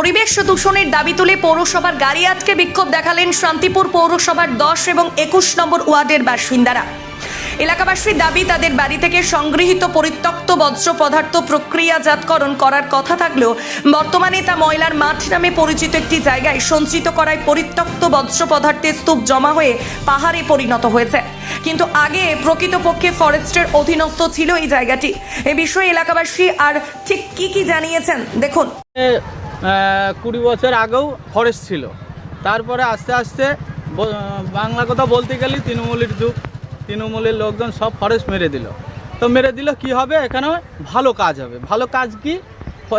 পরিবেশ দূষণের দাবি তুলে পৌরসভার গাড়ি আটকে বিক্ষোভ দেখালেন শান্তিপুর পৌরসভার দশ এবং একুশ নম্বর ওয়ার্ডের বাসিন্দারা। এলাকাবাসীর দাবি, তাদের বাড়ি থেকে সংগৃহীত পরিত্যক্ত বজ্র পদার্থ প্রক্রিয়াজাতকরণ করার কথা থাকলেও বর্তমানে তা ময়লার মাঠ নামে পরিচিত একটি জায়গায় সঞ্চিত করায় পরিত্যক্ত বজ্র পদার্থের স্তূপ জমা হয়ে পাহাড়ে পরিণত হয়েছে। কিন্তু আগে প্রকৃতপক্ষে ফরেস্টের অধীনস্থ ছিল এই জায়গাটি। এ বিষয়ে এলাকাবাসী আর ঠিক কি কি জানিয়েছেন, দেখুন। কুড়ি বছর আগেও ফরেস্ট ছিল। তারপরে আস্তে আস্তে বাংলা কথা বলতে গেলে তৃণমূলের যুগ, তৃণমূলের লোকজন সব ফরেস্ট মেরে দিল। তো মেরে দিল কি হবে? এখানে ভালো কাজ হবে। ভালো কাজ কি?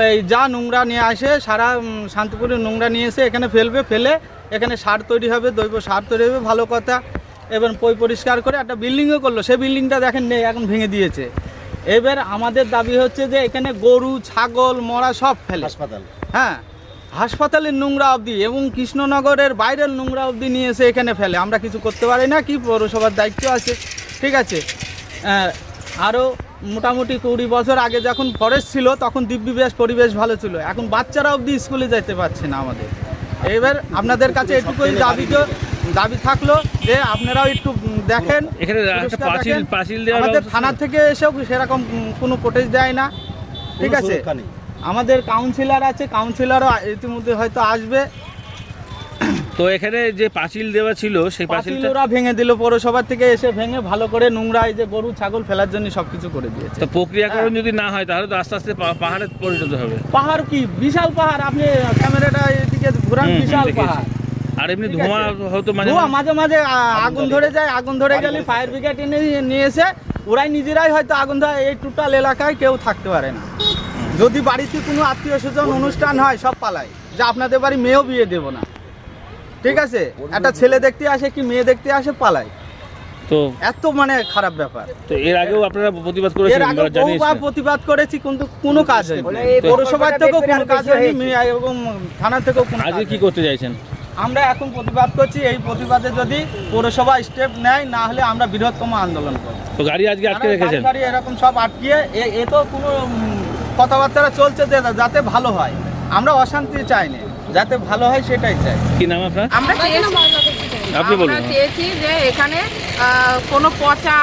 এই যা নোংরা নিয়ে আসে, সারা শান্তিপুরের নোংরা নিয়ে এসে এখানে ফেলবে, ফেলে এখানে সার তৈরি হবে, দৈব সার তৈরি হবে, ভালো কথা। এবার পই পরিষ্কার করে একটা বিল্ডিংও করল। সেই বিল্ডিংটা দেখেন নেই, এখন ভেঙে দিয়েছে। এবার আমাদের দাবি হচ্ছে যে এখানে গরু, ছাগল, মরা সব ফেলে। হাসপাতাল। হ্যাঁ হাসপাতালের নোংরা অবধি এবং কৃষ্ণনগরের বাইরের নোংরা অবধি নিয়ে এসে এখানে ফেলে। আমরা কিছু করতে পারি না কি পৌরসভার দায়িত্ব আছে? ঠিক আছে। আরও মোটামুটি কুড়ি বছর আগে যখন ফরেস্ট ছিল তখন দিব্যি বেশ পরিবেশ ভালো ছিল। এখন বাচ্চারা অবধি স্কুলে যেতে পারছে না আমাদের। এবার আপনাদের কাছে এটুকুই দাবি তো দাবি থাকল যে আপনারাও একটু দেখেন আমাদের থানা থেকে এসেও সেরকম কোনো কোটেজ দেয় না। ঠিক আছে। আমাদের কাউন্সিলর আছে কাউন্সিলরও ইতিমধ্যে হয়তো আসবে। তো এখানে যে পাঁচিল দেওয়া ছিল সেই পাঁচিল ওরা ভেঙে দিল পৌরসভা থেকে এসে ভেঙে ভালো করে নোংরা এই যে গরু ছাগল ফেলার জন্য সবকিছু করে দিয়েছে। তো প্রক্রিয়াকরণ। যদি না হয় তাহলে তো আস্তে আস্তে পাহাড়ে পরিণত হবে। পাহাড় কি? বিশাল পাহাড় আপনি ক্যামেরাটা এদিকে ঘুরান বিশাল পাহাড়। আর এমনি ধোঁয়া। হয়তো মাঝে ধোঁয়া মাঝে মাঝে আগুন ধরে যায় আগুন ধরে গেলে ফায়ার ব্রিগেড এনে নিয়ে এসে ওরাই নিজেরাই হয়তো আগুন ধরে এই টোটাল এলাকায় কেউ থাকতে পারে না। যদি বাড়িতে কোনো আত্মীয় স্বজন অনুষ্ঠান হয় সব পালায়। যে আপনাদের বাড়ি মেয়েও বিয়ে দেবো না। ঠিক আছে? একটা ছেলে দেখতে আসে কি মেয়ে দেখতে আসে পালায়। তো এত মানে খারাপ ব্যাপার। তো এর আগেও আপনারা প্রতিবাদ এর করেছিলেন আগে বা বহুবার প্রতিবাদ করেছি কিন্তু কোনো কাজ হয়নি। পৌরসভার থেকেও কোনো কাজ হয়নি এবং থানা থেকেও কোনো আজকে কি করতে চাইছেন? আমরা এখন প্রতিবাদ করছি এই প্রতিবাদে যদি পৌরসভা স্টেপ নেয় না হলে আমরা বৃহত্তম আন্দোলন করব। তো গাড়ি আজকে আটকে রেখেছেন? গাড়ি এরকম সব আটকিয়ে এ তো কোনো কথাবার্তা চলছে যাতে ভালো হয়। আমরা অশান্তি চাই না। যাতে ভালো হয় সেটাই চাই। কি নাম আপনার? আমরা আপনি বলুন। আমরা চেয়েছি যে এখানে কোনো পচা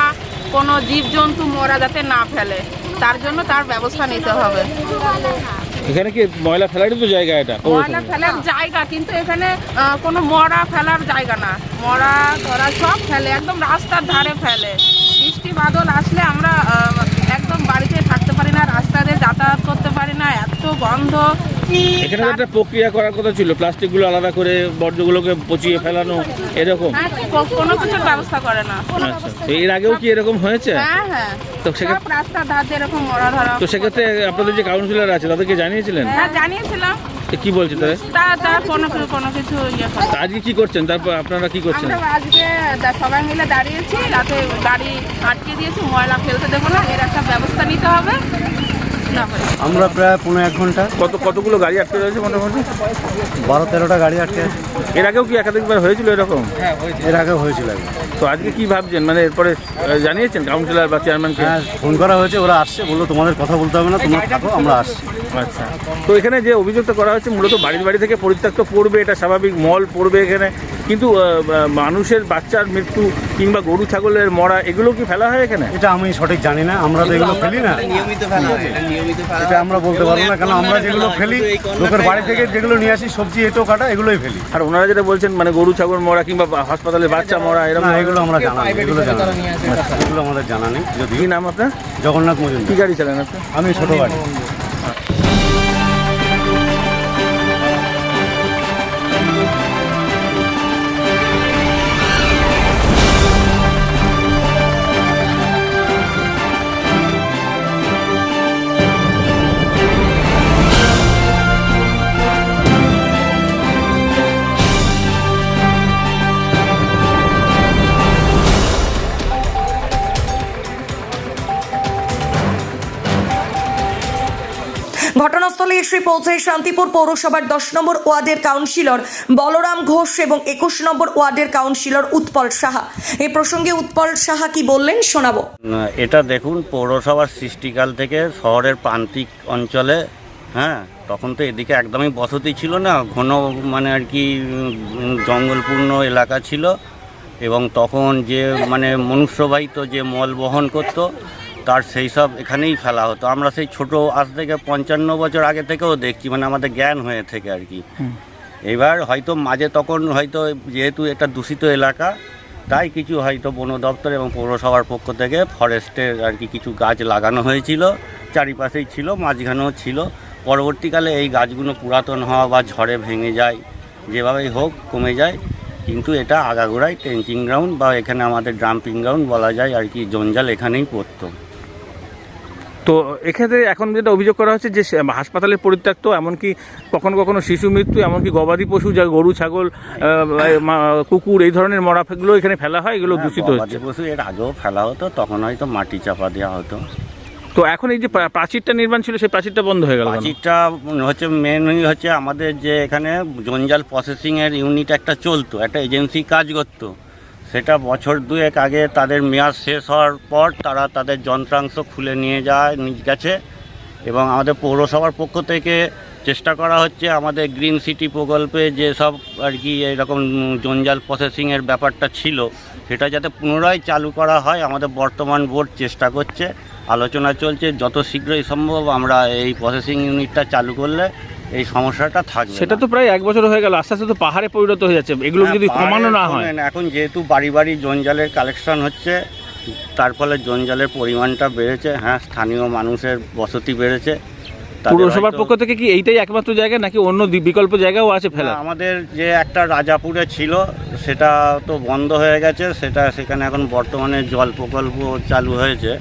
কোনো জীবজন্তু মরা যাতে না ফেলে। তার জন্য তার ব্যবস্থা নিতে হবে। এখানে কি ময়লা ফেলারই তো জায়গা এটা? ময়লা ফেলার জায়গা কিন্তু এখানে আহ, কোনো মরা ফেলার জায়গা না। মরা ধরা সব ফেলে একদম রাস্তার ধারে ফেলে। বৃষ্টি বাদল আসলে আমরা একদম বাড়িতে থাকতে পারি না রাস্তা যাতায়াত করতে পারি না এত গন্ধ। এখানে একটা প্রক্রিয়া করার কথা ছিল প্লাস্টিকগুলো আলাদা করে বর্জ্যগুলোকে পচিয়ে ফেলানো এরকম? হ্যাঁ, কোনো কিছুর ব্যবস্থা করে না। আচ্ছা এর আগেও কি এরকম হয়েছে? হ্যাঁ হ্যাঁ। তো সেক্ষেত্রে- রাস্তার ধার এরকম মরা ধরা তো সেক্ষেত্রে আপনাদের যে কাউন্সিলর আছে তাদেরকে জানিয়েছিলেন? হ্যাঁ জানিয়েছিলাম। কি বলছে কোনো কোনো কিছু ইয়ে আজকে কি করছেন? তারপর আপনারা কি করছেন? আজকে সবাই মিলে দাঁড়িয়েছি রাতে গাড়ি আটকে দিয়েছি ময়লা ফেলতে দেবো না এর একটা ব্যবস্থা নিতে হবে। আমরা প্রায় পনেরো এক ঘণ্টা। কত কতগুলো গাড়ি আটকে রয়েছে মোটামুটি? বারো তেরোটা গাড়ি আটকে আছে। এর আগেও কি একাধিকবার হয়েছিল এরকম? এর আগে হয়েছিল। তো আজকে কি ভাবছেন? মানে এরপরে জানিয়েছেন কাউন্সিলর বা চেয়ারম্যানকে? হ্যাঁ ফোন করা হয়েছে ওরা আসছে বলল তোমাদের কথা বলতে হবে না তোমরা থাকো আমরা আসছি। আচ্ছা। তো এখানে যে অভিযোগটা করা হয়েছে মূলত বাড়ির বাড়ি থেকে পরিত্যক্ত পড়বে এটা স্বাভাবিক মল পড়বে এখানে। কিন্তু মানুষের বাচ্চার মৃত্যু কিংবা গরু ছাগলের মরা এগুলো কি ফেলা হয় এখানে? এটা আমি সঠিক জানি না আমরা তো এগুলো ফেলি না। এটা আমরা বলতে পারব না কেন আমরা যেগুলো ফেলি লোকের বাড়ি থেকে যেগুলো নিয়ে আসি সবজি এটো কাটা এগুলোই ফেলি। আর ওনারা যেটা বলছেন মানে গরু ছাগল মরা কিংবা হাসপাতালে বাচ্চা মরা এরকম এগুলো আমরা জানা নেই এগুলো জানা নেই। এগুলো আমাদের জানা নেই যদি নাম আপনার? জগন্নাথ মজুমদার। কি গাড়ি চালান আপনি? আমি ছোট গাড়ি ঘটনাস্থলে এসে পৌঁছায় শান্তিপুর পৌরসভার দশ নম্বর ওয়ার্ডের কাউন্সিলর বলরাম ঘোষ এবং একুশ নম্বর ওয়ার্ডের কাউন্সিলর উৎপল সাহা। এ প্রসঙ্গে উৎপল সাহা কি বললেন শোনাবো। এটা দেখুন, পৌরসভার সৃষ্টিকাল থেকে শহরের প্রান্তিক অঞ্চলে হ্যাঁ তখন তো এদিকে একদমই বসতি ছিল না, ঘন মানে আর কি জঙ্গলপূর্ণ এলাকা ছিল এবং তখন যে মানে মনুষ্যবাহিত যে মল বহন করতো তার সেই সব এখানেই ফেলা হতো। আমরা সেই ছোট আজ থেকে পঞ্চান্ন বছর আগে থেকেও দেখছি মানে আমাদের জ্ঞান হয়ে থেকে আর কি। এবার হয়তো মাঝে তখন হয়তো যেহেতু এটা দূষিত এলাকা তাই কিছু হয়তো বন দপ্তর এবং পৌরসভার পক্ষ থেকে ফরেস্টের আর কি কিছু গাছ লাগানো হয়েছিল চারিপাশেই ছিল মাঝখানেও ছিল। পরবর্তীকালে এই গাছগুলো পুরাতন হওয়া বা ঝড়ে ভেঙে যায় যেভাবেই হোক কমে যায় কিন্তু এটা আগাগোড়ায় ট্রেঞ্চিং গ্রাউন্ড বা এখানে আমাদের ডাম্পিং গ্রাউন্ড বলা যায় আর কি জঞ্জাল এখানেই পড়তো। তো এক্ষেত্রে এখন যেটা অভিযোগ করা হচ্ছে যে হাসপাতালে পরিত্যক্ত এমনকি কখনো কখনো শিশু মৃত্যু এমনকি গবাদি পশু যা গরু ছাগল কুকুর এই ধরনের মরাগুলো এখানে ফেলা হয় এগুলো দূষিত হ্যাঁ, হচ্ছে পশু এর আগেও ফেলা হতো তখন হয়তো মাটি চাপা দেওয়া হতো। তো এখন এই যে প্রাচীরটা নির্মাণ ছিল সেই প্রাচীরটা বন্ধ হয়ে গেল? প্রাচীরটা হচ্ছে মেনলি হচ্ছে আমাদের যে এখানে জঞ্জাল প্রসেসিংয়ের ইউনিট একটা চলতো একটা এজেন্সি কাজ করতো। সেটা বছর দুয়েক আগে তাদের মেয়াদ শেষ হওয়ার পর তারা তাদের যন্ত্রাংশ খুলে নিয়ে যায় গেছে এবং আমাদের পৌরসভার পক্ষ থেকে চেষ্টা করা হচ্ছে আমাদের গ্রিন সিটি প্রকল্পে যে সব আর কি এরকম জঞ্জাল প্রসেসিংয়ের ব্যাপারটা ছিল, সেটা যাতে পুনরায় চালু করা হয়, আমাদের বর্তমান বোর্ড চেষ্টা করছে, আলোচনা চলছে, যত শীঘ্রই সম্ভব আমরা এই প্রসেসিং ইউনিটটা চালু করলে এই সমস্যাটা থাকবে সেটা তো প্রায় এক বছর হয়ে গেল আস্তে আস্তে তো পাহাড়ে পরিণত হয়ে যাচ্ছে। এগুলো যদি কমানো না হয়। এখন যেহেতু বাড়ি বাড়ি জঞ্জালের কালেকশন হচ্ছে তার ফলে জঞ্জালের পরিমাণটা বেড়েছে হ্যাঁ স্থানীয় মানুষের বসতি বেড়েছে। পুরসভার পক্ষ থেকে কি এইটাই একমাত্র জায়গা নাকি অন্য বিকল্প জায়গাও আছে ফেলা আমাদের যে একটা রাজাপুরে ছিল সেটা তো বন্ধ হয়ে গেছে সেটা সেখানে এখন বর্তমানে জল প্রকল্প চালু হয়েছে।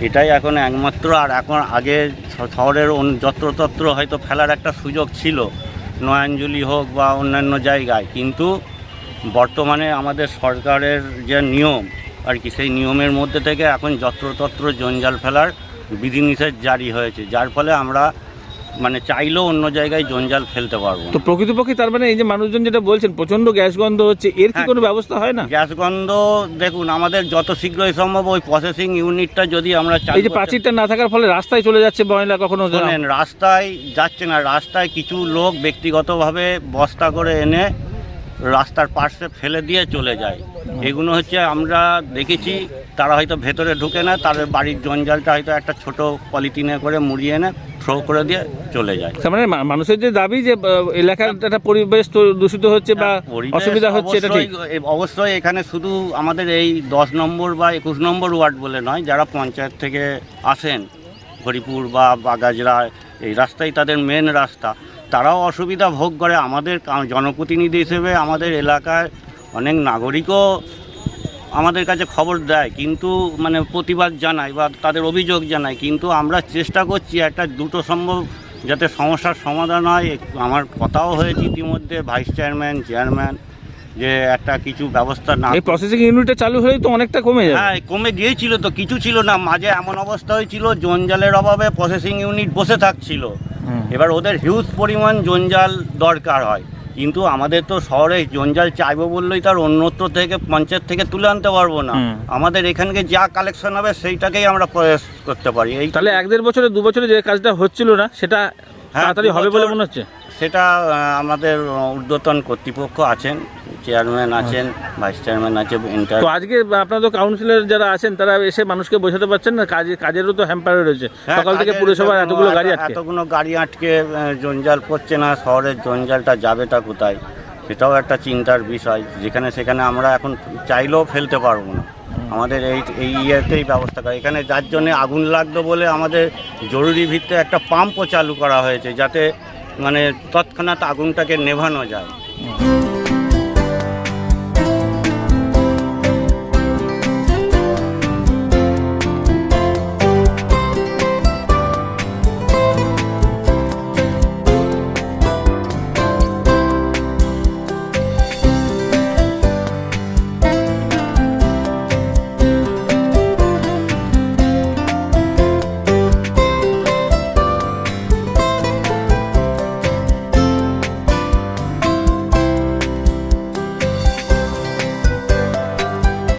এটাই এখন একমাত্র আর এখন আগে শহরের যত্রতত্র হয়তো ফেলার একটা সুযোগ ছিল, নয়াঞ্জলি হোক বা অন্যান্য জায়গায়। কিন্তু বর্তমানে আমাদের সরকারের যে নিয়ম আর কি, সেই নিয়মের মধ্যে থেকে এখন যত্রতত্র জঞ্জাল ফেলার বিধিনিষেধ জারি হয়েছে। যার ফলে আমরা মানে চাইলেও অন্য জায়গায় জঞ্জাল ফেলতে পারব তো প্রকৃতপক্ষে তার মানে এই যে মানুষজন যেটা বলছেন প্রচণ্ড গ্যাস গন্ধ হচ্ছে এর কি হ্যাঁ। কোনো ব্যবস্থা হয় না? গ্যাস গন্ধ দেখুন আমাদের যত শীঘ্রই সম্ভব ওই প্রসেসিং ইউনিটটা যদি আমরা এই যে প্রাচীরটা না থাকার ফলে রাস্তায় চলে যাচ্ছে ময়লা কখনো শোনেন রাস্তায় যাচ্ছে না। রাস্তায় কিছু লোক ব্যক্তিগতভাবে বস্তা করে এনে রাস্তার পাশে ফেলে দিয়ে চলে যায়। এগুলো হচ্ছে আমরা দেখেছি তারা হয়তো ভেতরে ঢুকে না তাদের বাড়ির জঞ্জালটা হয়তো একটা ছোট পলিথিনে করে মুড়িয়ে এনে থ্রো করে দিয়ে চলে যায়। তার মানে মা- মানুষের যে দাবি যে আহ, এলাকার একটা পরিবেশ তো দূষিত হচ্ছে বা পরিবেশ অসুবিধা হচ্ছে এটা ঠিক। অবশ্যই- এ- অবশ্যই এখানে শুধু আমাদের এই দশ নম্বর বা একুশ নম্বর ওয়ার্ড বলে নয় যারা পঞ্চায়েত থেকে আসেন হরিপুর বা বাগাজরা এই রাস্তাই তাদের মেন রাস্তা। তারাও অসুবিধা ভোগ করে। আমাদের কা- জনপ্রতিনিধি হিসেবে আমাদের এলাকায় অনেক নাগরিকও আমাদের কাছে খবর দেয় কিন্তু মানে প্রতিবাদ জানায় বা তাদের অভিযোগ জানায় কিন্তু আমরা চেষ্টা করছি একটা দুটো সম্ভব যাতে সমস্যার সমাধান হয়। আমার কথাও হয়েছে ইতিমধ্যে ভাইস চেয়ারম্যান চেয়ারম্যান যে একটা কিছু ব্যবস্থা না এই প্রসেসিং ইউনিটটা চালু হলেই তো অনেকটা কমে যাবে। হ্যাঁ কমে গিয়েছিল তো কিছু ছিল না। মাঝে এমন অবস্থা হয়েছিল জঞ্জালের অভাবে প্রসেসিং ইউনিট বসে থাকছিল। এবার ওদের হিউজ পরিমাণ জঞ্জাল দরকার হয়। কিন্তু আমাদের তো শহরে জঞ্জাল চাইব বললেই তার অন্যত্র থেকে পঞ্চায়েত থেকে তুলে আনতে পারব না। আমাদের এখানকে যা কালেকশন হবে সেইটাকেই আমরা প্রয়াস করতে পারি। এই তাহলে এক দেড় বছরে দু বছরে যে কাজটা হচ্ছিল না সেটা হ্যাঁ, তাড়াতাড়ি হবে বলে মনে হচ্ছে? সেটা আমাদের ঊর্ধ্বতন কর্তৃপক্ষ আছেন চেয়ারম্যান আছেন ভাইস চেয়ারম্যান আছে এন্টার তো আজকে আপনাদের কাউন্সিলর যারা আছেন তারা এসে মানুষকে বোঝাতে পারছেন না কাজে কাজেরও তো হ্যাম্পার রয়েছে। হ্যাঁ, সকাল থেকে পুরসভার এতগুলো গাড়ি আটকে। এতগুলো গাড়ি আটকে জঞ্জাল পড়ছে না শহরের জঞ্জালটা যাবেটা কোথায়? সেটাও একটা চিন্তার বিষয় যেখানে সেখানে আমরা এখন চাইলেও ফেলতে পারব না। আমাদের এই এই ইয়েতেই ব্যবস্থা করা এখানে যার জন্য আগুন লাগতো বলে আমাদের জরুরি ভিত্তিতে একটা পাম্পও চালু করা হয়েছে যাতে মানে তৎক্ষণাৎ আগুনটাকে নেভানো যায়।